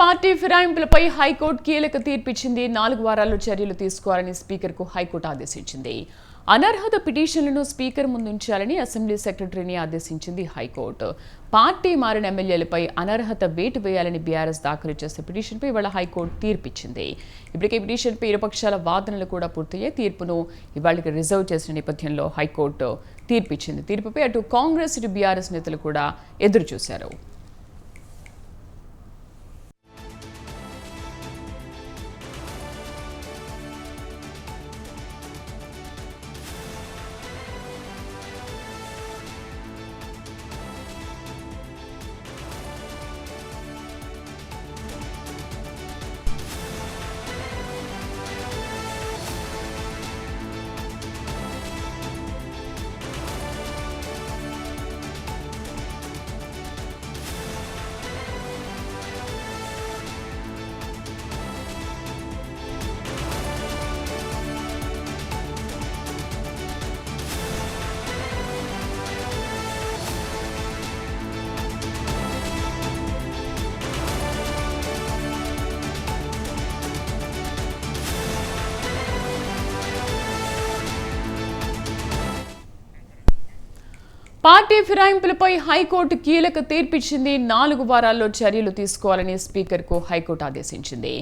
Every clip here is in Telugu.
పార్టీ ఫిరాయింపులపై హైకోర్టు కీలక తీర్పిచ్చింది. నాలుగు వారాల్లో చర్యలు తీసుకోవాలని స్పీకర్కు హైకోర్టు ఆదేశించింది. అనర్హత పిటిషన్లను స్పీకర్ ముందుంచాలని అసెంబ్లీ సెక్రటరీని ఆదేశించింది హైకోర్టు. పార్టీ మారిన ఎమ్మెల్యేలపై అనర్హత వేటు వేయాలని బీఆర్ఎస్ దాఖలు చేసే పిటిషన్పై ఇవాళ హైకోర్టు తీర్పిచ్చింది. ఇప్పటికే పిటిషన్పై ఇరుపక్షాల వాదనలు కూడా పూర్తయ్యే తీర్పును ఇవాళకి రిజర్వ్ చేసిన నేపథ్యంలో హైకోర్టు తీర్పిచ్చింది. తీర్పుపై అటు కాంగ్రెస్ ఇటు బీఆర్ఎస్ నేతలు కూడా ఎదురు చూశారు పార్టీ ఫిరాయింపులపై హైకోర్టు కీలక తీర్పిచ్చింది. నాలుగు వారాల్లో చర్యలు తీసుకోవాలని స్పీకర్కు హైకోర్టు ఆదేశించింది.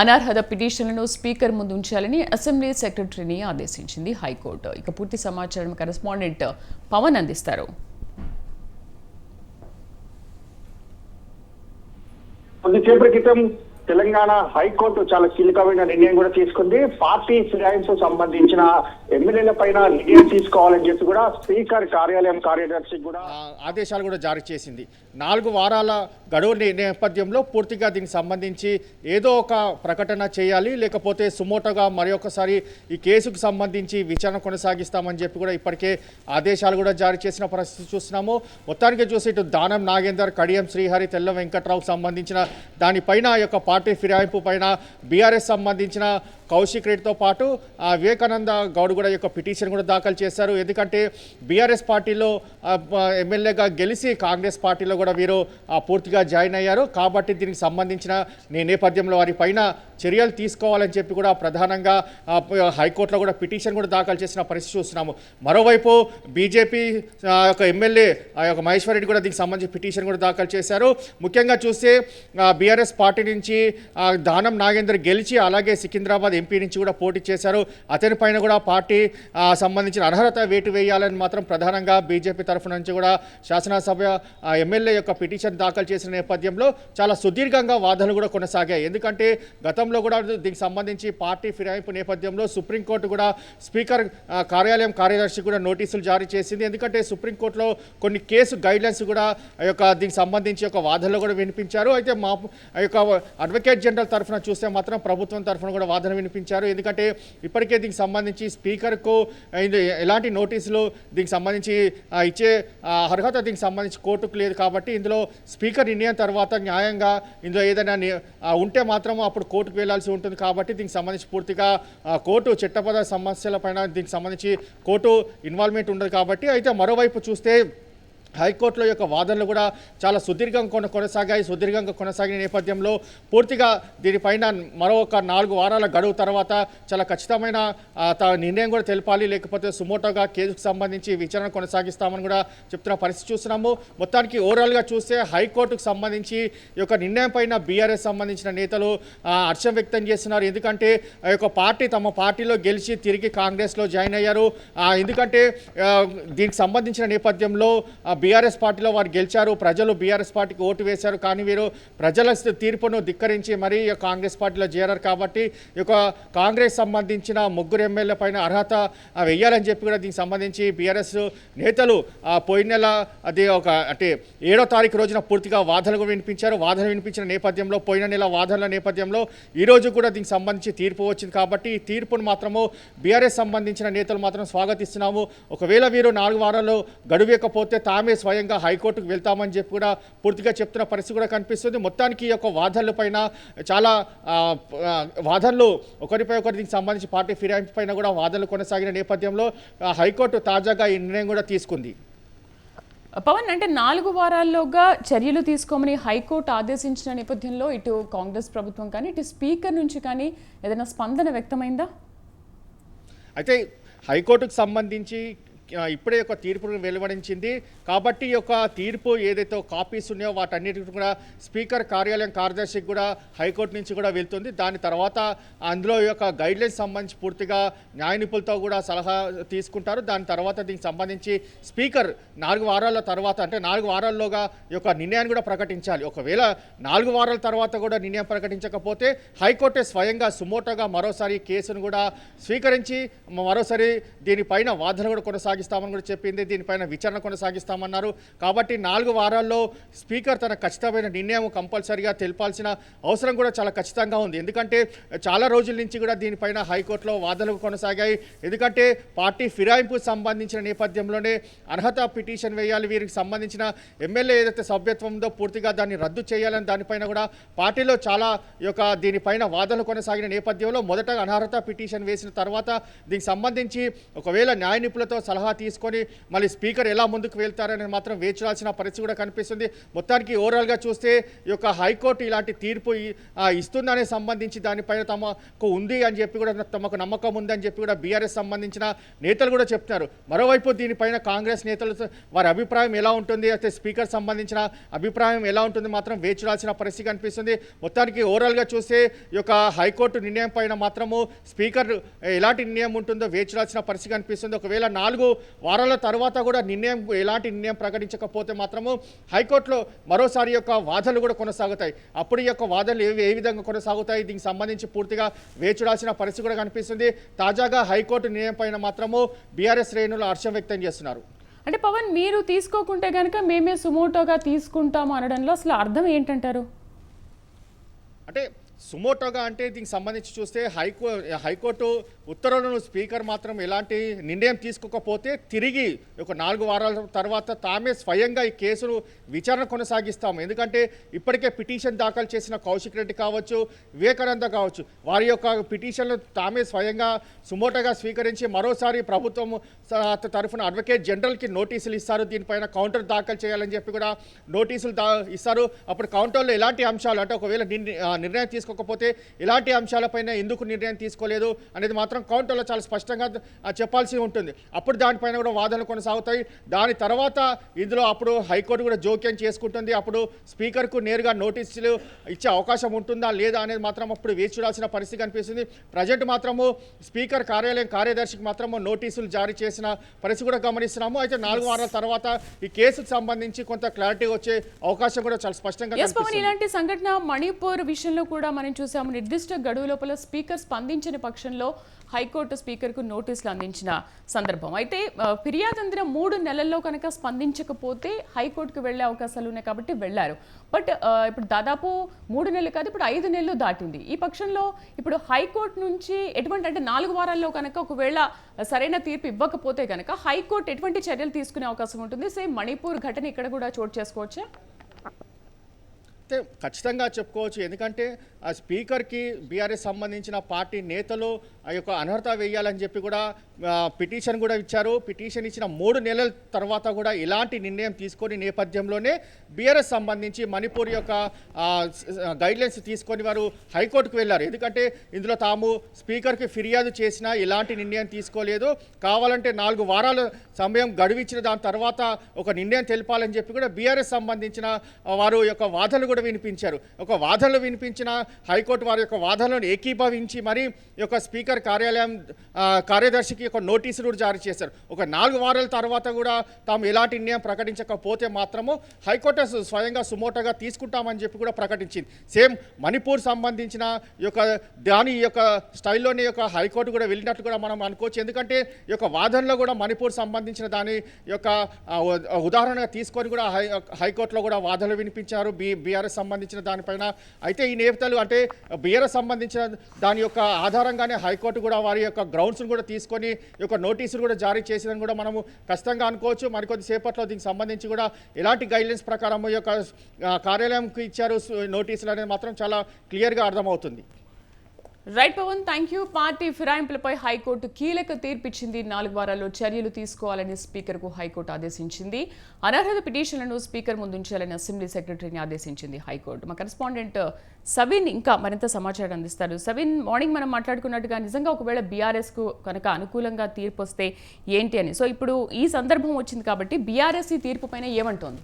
అనర్హత పిటిషన్లను స్పీకర్ ముందు ఉంచాలని అసెంబ్లీ సెక్రటరీని ఆదేశించింది హైకోర్టు. ఇక పూర్తి సమాచారం కరెస్పాండెంట్ పవన్ అందిస్తారు. కొద్దిసేపటి క్రితం తెలంగాణ హైకోర్టు చాలా కీలకమైన నిర్ణయం కూడా తీసుకుంది. పార్టీ ఫిరాయింపు సంబంధించిన ఎమ్మెల్యేల పైన నిర్ణయం తీసుకోవాలని చెప్పి కూడా స్పీకర్ కార్యాలయం కార్యదర్శి కూడా ఆదేశాలు కూడా జారీ చేసింది. నాలుగు వారాల గడువు నేపథ్యంలో పూర్తిగా దీనికి సంబంధించి ఏదో ఒక ప్రకటన చేయాలి లేకపోతే సుమోటోగా మరొకసారి ఈ కేసుకు సంబంధించి విచారణ కొనసాగిస్తామని చెప్పి కూడా ఇప్పటికే ఆదేశాలు కూడా జారీ చేసిన పరిస్థితి చూస్తున్నాము. మొత్తానికి చూసి ఇటు దానం నాగేందర్ కడియం శ్రీహరి తెల్ల వెంకట్రావుకు సంబంధించిన దానిపైన ఆ యొక్క పార్టీ ఫిరాయింపు పైన బీఆర్ఎస్ సంబంధించిన కౌశిక్ రెడ్డితో పాటు వివేకానంద గౌడ్ కూడా యొక్క పిటిషన్ కూడా దాఖలు చేశారు. ఎందుకంటే బీఆర్ఎస్ పార్టీలో ఎమ్మెల్యేగా గెలిచి కాంగ్రెస్ పార్టీలో కూడా వీరు పూర్తిగా జాయిన్ అయ్యారు. కాబట్టి దీనికి సంబంధించిన నేపథ్యంలో వారిపైన చర్యలు తీసుకోవాలని చెప్పి కూడా ప్రధానంగా హైకోర్టులో కూడా పిటిషన్ కూడా దాఖలు చేసిన పరిస్థితి చూస్తున్నాము. మరోవైపు బీజేపీ యొక్క ఎమ్మెల్యే ఆ యొక్క మహేశ్వర్ రెడ్డి కూడా దీనికి సంబంధించి పిటిషన్ కూడా దాఖలు చేశారు. ముఖ్యంగా చూస్తే బీఆర్ఎస్ పార్టీ నుంచి దానం నాగేందర్ గెలిచి అలాగే సికింద్రాబాద్ ఎంపీ నుంచి కూడా పోటీ చేశారు. అతని పైన కూడా పార్టీ సంబంధించిన అర్హత వేటు వేయాలని మాత్రం ప్రధానంగా బీజేపీ తరఫు నుంచి కూడా శాసనసభ ఎమ్మెల్యే యొక్క పిటిషన్ దాఖలు చేసిన నేపథ్యంలో చాలా సుదీర్ఘంగా వాదనలు కూడా కొనసాగాయి. ఎందుకంటే గతంలో కూడా దీనికి సంబంధించి పార్టీ ఫిరాయింపు నేపథ్యంలో సుప్రీంకోర్టు కూడా స్పీకర్ కార్యాలయం కార్యదర్శి కూడా నోటీసులు జారీ చేసింది. ఎందుకంటే సుప్రీంకోర్టులో కొన్ని కేసు గైడ్లైన్స్ కూడా ఆ యొక్క దీనికి సంబంధించి ఒక వాదనలు కూడా వినిపించారు. అయితే మా యొక్క అడ్వకేట్ జనరల్ తరఫున చూస్తే మాత్రం ప్రభుత్వం తరఫున కూడా వాదన వినిపించారు. ఎందుకంటే ఇప్పటికే దీనికి సంబంధించి స్పీకర్కు ఎలాంటి నోటీసులు దీనికి సంబంధించి ఇచ్చే అర్హత దీనికి సంబంధించి కోర్టుకు లేదు కాబట్టి ఇందులో స్పీకర్ నిర్ణయం తర్వాత న్యాయంగా ఇందులో ఏదైనా ఉంటే మాత్రం అప్పుడు కోర్టుకు వెళ్ళాల్సి ఉంటుంది కాబట్టి దీనికి సంబంధించి పూర్తిగా కోర్టు చట్టపద సమస్యలపైన దీనికి సంబంధించి కోర్టు ఇన్వాల్వ్మెంట్ ఉండదు కాబట్టి అయితే మరోవైపు చూస్తే హైకోర్టులో యొక్క వాదనలు కూడా చాలా సుదీర్ఘంగా కొన కొనసాగాయి. సుదీర్ఘంగా కొనసాగిన నేపథ్యంలో పూర్తిగా దీనిపైన మరో ఒక నాలుగు వారాల గడువు తర్వాత చాలా ఖచ్చితమైన నిర్ణయం కూడా తెలపాలి. లేకపోతే సుమోటోగా కేసుకు సంబంధించి విచారణ కొనసాగిస్తామని కూడా చెప్తున్న పరిస్థితి చూస్తున్నాము. మొత్తానికి ఓవరాల్గా చూస్తే హైకోర్టుకు సంబంధించి ఈ యొక్క నిర్ణయం పైన బీఆర్ఎస్ సంబంధించిన నేతలు హర్షం వ్యక్తం చేస్తున్నారు. ఎందుకంటే ఆ యొక్క పార్టీ తమ పార్టీలో గెలిచి తిరిగి కాంగ్రెస్లో జాయిన్ అయ్యారు. ఎందుకంటే దీనికి సంబంధించిన నేపథ్యంలో బీఆర్ఎస్ పార్టీలో వారు గెలిచారు ప్రజలు బీఆర్ఎస్ పార్టీకి ఓటు వేశారు. కానీ వీరు ప్రజల తీర్పును ధిక్కరించి మరీ కాంగ్రెస్ పార్టీలో చేరారు కాబట్టి ఈ కాంగ్రెస్ సంబంధించిన ముగ్గురు ఎమ్మెల్యే పైన అర్హత వెయ్యాలని చెప్పి కూడా దీనికి సంబంధించి బీఆర్ఎస్ నేతలు పోయిన నెల అది ఒక అంటే ఏడో తారీఖు రోజున పూర్తిగా వాదనలు వినిపించారు. వాదనలు వినిపించిన నేపథ్యంలో పోయిన నెల వాదనల నేపథ్యంలో ఈరోజు కూడా దీనికి సంబంధించి తీర్పు వచ్చింది కాబట్టి ఈ తీర్పును మాత్రము బీఆర్ఎస్ సంబంధించిన నేతలు మాత్రం స్వాగతిస్తున్నాము. ఒకవేళ వీరు నాలుగు వారాలు గడువేకపోతే తామే స్వయంగా హైకోర్టుకు వెళ్తామని చెప్పి కూడా పూర్తిగా చెప్తున్న పరిస్థితి కూడా కనిపిస్తుంది. మొత్తానికి ఈ యొక్క వాదనల పైన చాలా వాదనలు ఒకరిపై ఒకరి దీనికి సంబంధించి పార్టీ ఫిరాయింపు పైన కూడా వాదనలు కొనసాగిన నేపథ్యంలో హైకోర్టు తాజాగా ఈ నిర్ణయం కూడా తీసుకుంది. పవన్ అంటే నాలుగు వారాల్లోగా చర్యలు తీసుకోమని హైకోర్టు ఆదేశించిన నేపథ్యంలో ఇటు కాంగ్రెస్ ప్రభుత్వం కానీ ఇటు స్పీకర్ నుంచి కానీ ఏదైనా స్పందన వ్యక్తమైందా? అయితే హైకోర్టుకు సంబంధించి ఇప్పుడే యొక్క తీర్పును వెలువడించింది. కాబట్టి యొక్క తీర్పు ఏదైతే కాపీస్ ఉన్నాయో వాటన్నిటికి కూడా స్పీకర్ కార్యాలయం కార్యదర్శికి కూడా హైకోర్టు నుంచి కూడా వెళ్తుంది. దాని తర్వాత అందులో యొక్క గైడ్లైన్స్ సంబంధించి పూర్తిగా న్యాయ నిపుణులతో కూడా సలహా తీసుకుంటారు. దాని తర్వాత దీనికి సంబంధించి స్పీకర్ నాలుగు వారాల తర్వాత అంటే నాలుగు వారాల్లోగా యొక్క నిర్ణయాన్ని కూడా ప్రకటించాలి. ఒకవేళ నాలుగు వారాల తర్వాత కూడా నిర్ణయం ప్రకటించకపోతే హైకోర్టే స్వయంగా సుమోటోగా మరోసారి కేసును కూడా స్వీకరించి మరోసారి దీనిపైన వాదన కూడా కొనసాగిస్తామని కూడా చెప్పింది. దీనిపైన విచారణ కొనసాగిస్తామన్నారు. కాబట్టి నాలుగు వారాల్లో స్పీకర్ తన ఖచ్చితమైన నిర్ణయం కంపల్సరిగా తెలిపాల్సిన అవసరం కూడా చాలా ఖచ్చితంగా ఉంది. ఎందుకంటే చాలా రోజుల నుంచి కూడా దీనిపైన హైకోర్టులో వాదనలు కొనసాగాయి. ఎందుకంటే పార్టీ ఫిరాయింపు సంబంధించిన నేపథ్యంలోనే అర్హత పిటిషన్ వేయాలి వీరికి సంబంధించిన ఎమ్మెల్యే ఏదైతే సభ్యత్వం ఉందో పూర్తిగా దాన్ని రద్దు చేయాలని దానిపైన కూడా పార్టీలో చాలా యొక్క దీనిపైన వాదనలు కొనసాగిన నేపథ్యంలో మొదట అనర్హత పిటిషన్ వేసిన తర్వాత దీనికి సంబంధించి ఒకవేళ న్యాయ నిపుణులతో సలహా తీసుకొని మళ్ళీ స్పీకర్ ఎలా ముందుకు వెళ్తారని మాత్రం వేచాల్సిన పరిస్థితి కూడా కనిపిస్తుంది. మొత్తానికి ఓవరాల్గా చూస్తే ఈ యొక్క హైకోర్టు ఇలాంటి తీర్పు ఇస్తుందనే సంబంధించి దానిపైన తమకు ఉంది అని చెప్పి కూడా తమకు నమ్మకం ఉందని చెప్పి కూడా బీఆర్ఎస్ సంబంధించిన నేతలు కూడా చెప్తున్నారు. మరోవైపు దీనిపైన కాంగ్రెస్ నేతలు వారి అభిప్రాయం ఎలా ఉంటుంది? అయితే స్పీకర్ సంబంధించిన అభిప్రాయం ఎలా ఉంటుంది మాత్రం వేచిరాల్సిన పరిస్థితి కనిపిస్తుంది. మొత్తానికి ఓవరాల్గా చూస్తే ఈ యొక్క హైకోర్టు నిర్ణయం పైన మాత్రము స్పీకర్ ఎలాంటి నిర్ణయం ఉంటుందో వేచిరాల్సిన పరిస్థితి కనిపిస్తుంది. ఒకవేళ నాలుగు వారాల తర్వాత కూడా నిర్ణయం ఎలాంటి నిర్ణయం ప్రకటించకపోతే మాత్రము హైకోర్టులో మరోసారి యొక్క వాదనలు కూడా కొనసాగుతాయి. అప్పుడు ఈ యొక్క వాదనలు ఏ ఏ విధంగా కొనసాగుతాయి? దీనికి సంబంధించి పూర్తిగా వేచి చూడాల్సిన పరిస్థితి కూడా కనిపిస్తుంది. తాజాగా హైకోర్టు నిర్ణయం పైన మాత్రము బీఆర్ఎస్ శ్రేణులు హర్షం వ్యక్తం చేస్తున్నారు. అంటే పవన్ మీరు తీసుకోకుంటే కనుక మేమే సుమోటోగా తీసుకుంటాము అనడంలో అసలు అర్థం ఏంటంటారు? అంటే సుమోటోగా అంటే దీనికి సంబంధించి చూస్తే హైకో హైకోర్టు ఉత్తర్వులను స్పీకర్ మాత్రం ఎలాంటి నిర్ణయం తీసుకోకపోతే తిరిగి ఒక నాలుగు వారాల తర్వాత తామే స్వయంగా ఈ కేసును విచారణ కొనసాగిస్తాము. ఎందుకంటే ఇప్పటికే పిటిషన్ దాఖలు చేసిన కౌశిక్ రెడ్డి కావచ్చు వివేకానంద కావచ్చు వారి యొక్క పిటిషన్లు తామే స్వయంగా సుమోటోగా స్వీకరించి మరోసారి ప్రభుత్వం తరఫున అడ్వకేట్ జనరల్కి నోటీసులు ఇస్తారు. దీనిపైన కౌంటర్ దాఖలు చేయాలని చెప్పి కూడా నోటీసులు దా ఇస్తారు. అప్పుడు కౌంటర్లో ఎలాంటి అంశాలు? అంటే ఒకవేళ నిర్ణయం తీసుకు తీసుకోకపోతే ఎలాంటి అంశాలపైన ఎందుకు నిర్ణయం తీసుకోలేదు అనేది మాత్రం కౌంటర్లో చాలా స్పష్టంగా చెప్పాల్సి ఉంటుంది. అప్పుడు దానిపైన కూడా వాదనలు కొనసాగుతాయి. దాని తర్వాత ఇందులో అప్పుడు హైకోర్టు కూడా జోక్యం చేసుకుంటుంది. అప్పుడు స్పీకర్కు నేరుగా నోటీసులు ఇచ్చే అవకాశం ఉంటుందా లేదా అనేది మాత్రం అప్పుడు వేచి చూడాల్సిన పరిస్థితి కనిపిస్తుంది. ప్రజెంట్ మాత్రము స్పీకర్ కార్యాలయం కార్యదర్శికి మాత్రము నోటీసులు జారీ చేసిన పరిస్థితి కూడా గమనిస్తున్నాము. అయితే నాలుగు వారాల తర్వాత ఈ కేసుకు సంబంధించి కొంత క్లారిటీ వచ్చే అవకాశం కూడా చాలా స్పష్టంగా ఇలాంటి సంఘటన మణిపూర్ విషయంలో కూడా మనం చూసాము నిర్దిష్ట గడువు లోపల స్పీకర్ స్పందించని పక్షంలో హైకోర్టు స్పీకర్కు నోటీసులు అందించిన సందర్భం. అయితే ఫిర్యాదు అందిన మూడు నెలల్లో కనుక స్పందించకపోతే హైకోర్టుకు వెళ్ళే అవకాశాలు ఉన్నాయి కాబట్టి వెళ్ళారు. బట్ ఇప్పుడు దాదాపు మూడు నెలలు కాదు ఇప్పుడు ఐదు నెలలు దాటింది. ఈ పక్షంలో ఇప్పుడు హైకోర్టు నుంచి ఎటువంటి అంటే నాలుగు వారాల్లో కనుక ఒకవేళ సరైన తీర్పు ఇవ్వకపోతే కనుక హైకోర్టు ఎటువంటి చర్యలు తీసుకునే అవకాశం ఉంటుంది? సేమ్ మణిపూర్ ఘటన ఇక్కడ కూడా చోటు చేసుకోవచ్చా? అయితే ఖచ్చితంగా చెప్పుకోవచ్చు. ఎందుకంటే ఆ స్పీకర్కి బీఆర్ఎస్ సంబంధించిన పార్టీ నేతలు ఆ యొక్క అనర్హత వేయాలని చెప్పి కూడా పిటిషన్ కూడా ఇచ్చారు. పిటిషన్ ఇచ్చిన మూడు నెలల తర్వాత కూడా ఇలాంటి నిర్ణయం తీసుకొని నేపథ్యంలోనే బీఆర్ఎస్ సంబంధించి మణిపూర్ యొక్క గైడ్లైన్స్ తీసుకొని వారు హైకోర్టుకు వెళ్ళారు. ఎందుకంటే ఇందులో తాము స్పీకర్కి ఫిర్యాదు చేసినా ఎలాంటి నిర్ణయం తీసుకోలేదు. కావాలంటే నాలుగు వారాల సమయం గడువిచ్చిన దాని తర్వాత ఒక నిర్ణయం తెలపాలని చెప్పి కూడా బీఆర్ఎస్ సంబంధించిన వారు యొక్క వాదనలు కూడా వినిపించారు. ఒక వాదనలు వినిపించిన హైకోర్టు వారి యొక్క వాదనలను ఏకీభవించి మరి యొక్క స్పీకర్ కార్యాలయం కార్యదర్శికి ఒక నోటీసులు కూడా జారీ చేశారు. ఒక నాలుగు వారాల తర్వాత కూడా తాము ఎలాంటి నిర్ణయం ప్రకటించకపోతే మాత్రము హైకోర్టు స్వయంగా సుమోటగా తీసుకుంటామని చెప్పి కూడా ప్రకటించింది. సేమ్ మణిపూర్ సంబంధించిన యొక్క దాని యొక్క స్టైల్లోనే యొక్క హైకోర్టు కూడా వెళ్ళినట్లు కూడా మనం అనుకోవచ్చు. ఎందుకంటే ఈ యొక్క వాదనలో కూడా మణిపూర్ సంబంధించిన దాని యొక్క ఉదాహరణగా తీసుకొని కూడా హై హైకోర్టులో కూడా వాదనలు వినిపించారు. బి బీఆర్ఎస్ సంబంధించిన దానిపైన అయితే ఈ నేతలు అంటే బీఆర్ఎస్ సంబంధించిన దాని యొక్క ఆధారంగానే హైకోర్టు కూడా వారి యొక్క గ్రౌండ్స్ను కూడా తీసుకొని యొక్క నోటీసులు కూడా జారీ చేసిందని కూడా మనము ఖచ్చితంగా అనుకోవచ్చు. మరికొద్ది సేపట్లో దీనికి సంబంధించి కూడా ఎలాంటి గైడ్లైన్స్ ప్రకారం ఈ యొక్క కార్యాలయంకి ఇచ్చారు నోటీసులు అనేది మాత్రం చాలా క్లియర్గా అర్థమవుతుంది. Right Pawan thank you party ఫిరాయింపులపై హైకోర్టు కీలక తీర్పిచ్చింది. నాలుగు వారాల్లో చర్యలు తీసుకోవాలని స్పీకర్కు హైకోర్టు ఆదేశించింది. అనర్హత పిటిషన్లను స్పీకర్ ముందుంచాలని అసెంబ్లీ సెక్రటరీని ఆదేశించింది హైకోర్టు. మా కరెస్పాండెంట్ సవిన్ ఇంకా మరింత సమాచారం అందిస్తారు. సవిన్ మార్నింగ్ మనం మాట్లాడుకున్నట్టుగా నిజంగా ఒకవేళ బీఆర్ఎస్కు కనుక అనుకూలంగా తీర్పు వస్తే ఏంటి అని. సో ఇప్పుడు ఈ సందర్భం వచ్చింది కాబట్టి బీఆర్ఎస్ ఈ తీర్పు పైన ఏమంటోంది?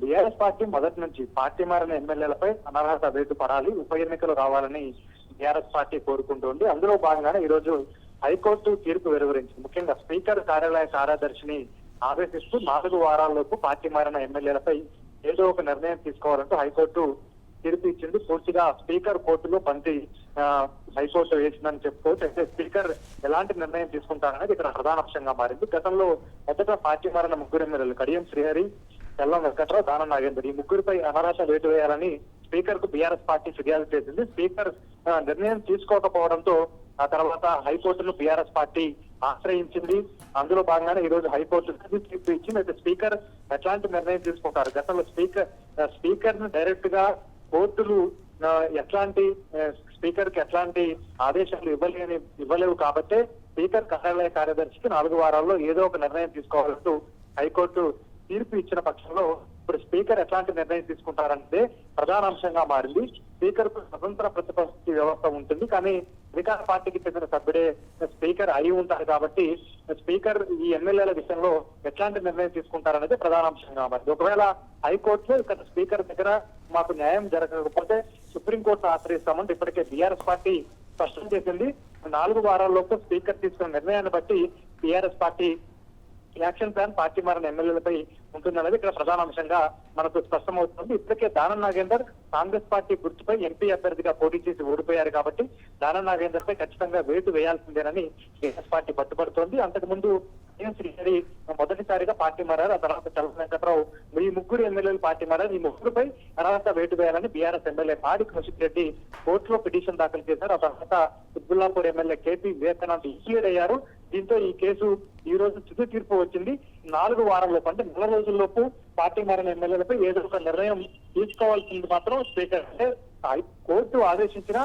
బీఆర్ఎస్ పార్టీ మొదటి నుంచి పార్టీ మారిన ఎమ్మెల్యేలపై అనర్హత వేటు పడాలి ఉప ఎన్నికలు రావాలని బీఆర్ఎస్ పార్టీ కోరుకుంటోంది అందులో భాగంగానే ఈ రోజు హైకోర్టు తీర్పు వెలువరించింది. ముఖ్యంగా స్పీకర్ కార్యాలయ కార్యదర్శిని ఆదేశిస్తూ నాలుగు వారాల్లోపు పార్టీ మారిన ఎమ్మెల్యేలపై ఏదో ఒక నిర్ణయం తీసుకోవాలంటూ హైకోర్టు తీర్పు ఇచ్చింది. పూర్తిగా స్పీకర్ కోర్టులో బంతి హైకోర్టు వేసిందని చెప్పుకోవచ్చు. అయితే స్పీకర్ ఎలాంటి నిర్ణయం తీసుకుంటారనేది ఇక్కడ ప్రధాన అంశంగా మారింది. గతంలో మొదట పార్టీ మారిన ముగ్గురు ఎమ్మెల్యేలు కడియం శ్రీహరి తెల్లం వెంకట్రావు దానం నాగేందర్. ఈ ముగ్గురిపై అనర్హత వేటు వేయాలని స్పీకర్కు బీఆర్ఎస్ పార్టీ ఫిర్యాదు చేసింది. స్పీకర్ నిర్ణయం తీసుకోకపోవడంతో ఆ తర్వాత హైకోర్టును బీఆర్ఎస్ పార్టీ ఆశ్రయించింది. అందులో భాగంగానే ఈ రోజు హైకోర్టు తీర్పు ఇచ్చింది. అయితే స్పీకర్ ఎట్లాంటి నిర్ణయం తీసుకుంటారు? గతంలో స్పీకర్ స్పీకర్ను డైరెక్ట్గా కోర్టులు ఎట్లాంటి స్పీకర్కి ఎట్లాంటి ఆదేశాలు ఇవ్వలేని ఇవ్వలేవు కాబట్టి స్పీకర్ కార్యాలయ కార్యదర్శికి నాలుగు వారాల్లో ఏదో ఒక నిర్ణయం తీసుకోవాలంటూ హైకోర్టు తీర్పు ఇచ్చిన పక్షంలో ఇప్పుడు స్పీకర్ ఎట్లాంటి నిర్ణయం తీసుకుంటారంటే ప్రధాన అంశంగా మారింది. స్పీకర్కు స్వతంత్ర ప్రతిపత్తి వ్యవస్థ ఉంటుంది. కానీ అధికార పార్టీకి చెందిన సభ్యుడే స్పీకర్ అయి ఉంటారు కాబట్టి స్పీకర్ ఈ ఎమ్మెల్యేల విషయంలో ఎట్లాంటి నిర్ణయం తీసుకుంటారనేది ప్రధాన అంశంగా మారింది. ఒకవేళ హైకోర్టులో ఇక్కడ స్పీకర్ దగ్గర మాకు న్యాయం జరగకపోతే సుప్రీంకోర్టు ఆశ్రయిస్తామంటే ఇప్పటికే బీఆర్ఎస్ పార్టీ స్పష్టం చేసింది. నాలుగు వారాల్లోపు స్పీకర్ తీసుకున్న నిర్ణయాన్ని బట్టి BRS party action plan party మారిన ఎమ్మెల్యేలపై ఉంటుందన్నది ఇక్కడ ప్రధాన అంశంగా మనకు స్పష్టమవుతుంది. ఇప్పటికే దానం నాగేందర్ కాంగ్రెస్ పార్టీ గుర్తుపై ఎంపీ అభ్యర్థిగా పోటీ చేసి ఓడిపోయారు కాబట్టి దానం నాగేందర్ పై ఖచ్చితంగా వేటు వేయాల్సిందేనని బీఆర్ఎస్ పార్టీ పట్టుబడుతోంది. అంతకు ముందు శ్రీహరి మొదటిసారిగా పార్టీ మారారు. ఆ తర్వాత చల్ల వెంకట్రావు ఈ ముగ్గురు ఎమ్మెల్యేలు పార్టీ మారారు. ఈ ముగ్గురుపై అర్హత వేటు వేయాలని బీఆర్ఎస్ ఎమ్మెల్యే పాడి కౌశిక్ రెడ్డి కోర్టులో పిటిషన్ దాఖలు చేశారు. ఆ తర్వాత Qutbullapur MLA KP Vivekanand include అయ్యారు. దీంతో ఈ కేసు ఈ రోజు తుది తీర్పు వచ్చింది. నాలుగు వారంలోపు అంటే నెల రోజుల్లోపు పార్టీ మారిన ఎమ్మెల్యేలపై ఏదో ఒక నిర్ణయం తీసుకోవాల్సింది మాత్రం స్పీకర్ అంటే కోర్టు ఆదేశించిన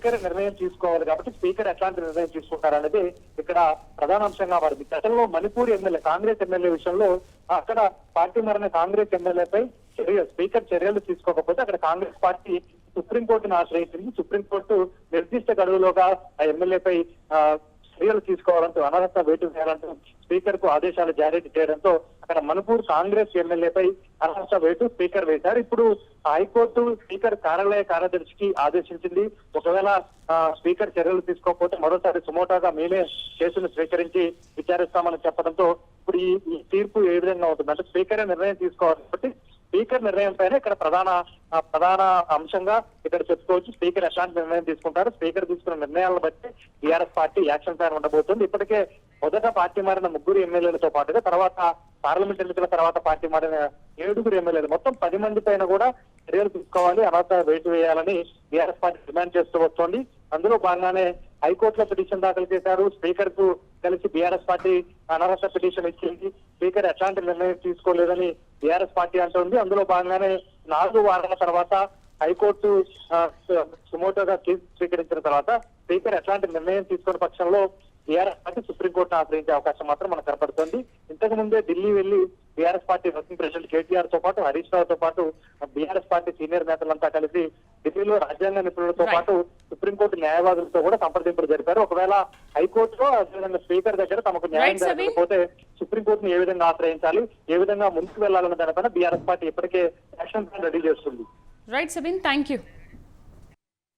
స్పీకర్ నిర్ణయం తీసుకోవాలి కాబట్టి స్పీకర్ ఎట్లాంటి నిర్ణయం తీసుకుంటారనేది ఇక్కడ ప్రధాన అంశంగా మారింది. గతంలో మణిపూర్ ఎమ్మెల్యే కాంగ్రెస్ ఎమ్మెల్యే విషయంలో అక్కడ పార్టీ మారిన కాంగ్రెస్ ఎమ్మెల్యేపై చర్య స్పీకర్ చర్యలు తీసుకోకపోతే అక్కడ కాంగ్రెస్ పార్టీ సుప్రీంకోర్టును ఆశ్రయించింది. సుప్రీంకోర్టు నిర్దిష్ట గడువులోగా ఆ ఎమ్మెల్యేపై ఆ, చర్యలు తీసుకోవాలంటూ అనర్హత వేటు వేయాలంటూ స్పీకర్కు ఆదేశాలు జారీ చేయడంతో అక్కడ మణిపూర్ కాంగ్రెస్ ఎమ్మెల్యేపై అనర్హత వేటు స్పీకర్ వేశారు. ఇప్పుడు హైకోర్టు స్పీకర్ కార్యాలయ కార్యదర్శికి ఆదేశించింది. ఒకవేళ స్పీకర్ చర్యలు తీసుకోకపోతే మరోసారి సుమోటాగా మేమే కేసును స్వీకరించి విచారిస్తామని చెప్పడంతో ఇప్పుడు ఈ తీర్పు ఏ విధంగా ఉంటుంది అంటే స్పీకర్ నిర్ణయం తీసుకోవాలి కాబట్టి స్పీకర్ నిర్ణయం పైన ఇక్కడ ప్రధాన ప్రధాన అంశంగా ఇక్కడ చెప్పుకోవచ్చు. స్పీకర్ ఎట్లాంటి నిర్ణయం తీసుకుంటారు స్పీకర్ తీసుకున్న నిర్ణయాలను బట్టి టీఆర్ఎస్ పార్టీ యాక్షన్ ప్లాన్ ఉండబోతుంది. ఇప్పటికే మొదట పార్టీ మారిన ముగ్గురు ఎమ్మెల్యేలతో పాటుగా తర్వాత పార్లమెంట్ ఎన్నికల తర్వాత పార్టీ మారిన ఏడుగురు ఎమ్మెల్యేలు. మొత్తం పది మంది పైన కూడా చర్యలు తీసుకోవాలి. అనర్హత వేటు వేయాలని బీఆర్ఎస్ పార్టీ డిమాండ్ చేస్తూ వస్తోంది. అందులో భాగంగానే హైకోర్టులో పిటిషన్ దాఖలు చేశారు. స్పీకర్కు కలిసి బీఆర్ఎస్ పార్టీ అనర్హత పిటిషన్ ఇచ్చింది. స్పీకర్ ఎట్లాంటి నిర్ణయం తీసుకోలేదని బీఆర్ఎస్ పార్టీ అంటోంది అందులో భాగంగానే నాలుగు వారాల తర్వాత హైకోర్టు సుమోటోగా కేసు స్వీకరించిన తర్వాత స్పీకర్ ఎట్లాంటి నిర్ణయం తీసుకున్న పక్షంలో బీఆర్ఎస్ పార్టీ సుప్రీంకోర్టును ఆశ్రయించే అవకాశం మాత్రం మనకు కనపడుతోంది. ఇంతకు ముందే ఢిల్లీ వెళ్ళి బీఆర్ఎస్ పార్టీ వర్కింగ్ ప్రెసిడెంట్ కేటీఆర్తో పాటు హరీష్ రావు తో పాటు బీఆర్ఎస్ పార్టీ సీనియర్ నేతలంతా కలిసి ఢిల్లీలో రాజ్యాంగ నిపుణులతో. పాటు సుప్రీంకోర్టు న్యాయవాదులతో కూడా సంప్రదింపులు జరిపారు. ఒకవేళ హైకోర్టులో అదేవిధంగా స్పీకర్ దగ్గర తమకు న్యాయం. జరగకపోతే సుప్రీంకోర్టును ఏ విధంగా ఆశ్రయించాలి? ఏ విధంగా ముందుకు వెళ్ళాలన్న దానిపైన బీఆర్ఎస్ పార్టీ ఇప్పటికే యాక్షన్ ప్లాన్ రెడీ చేస్తుంది. Right Savin thank you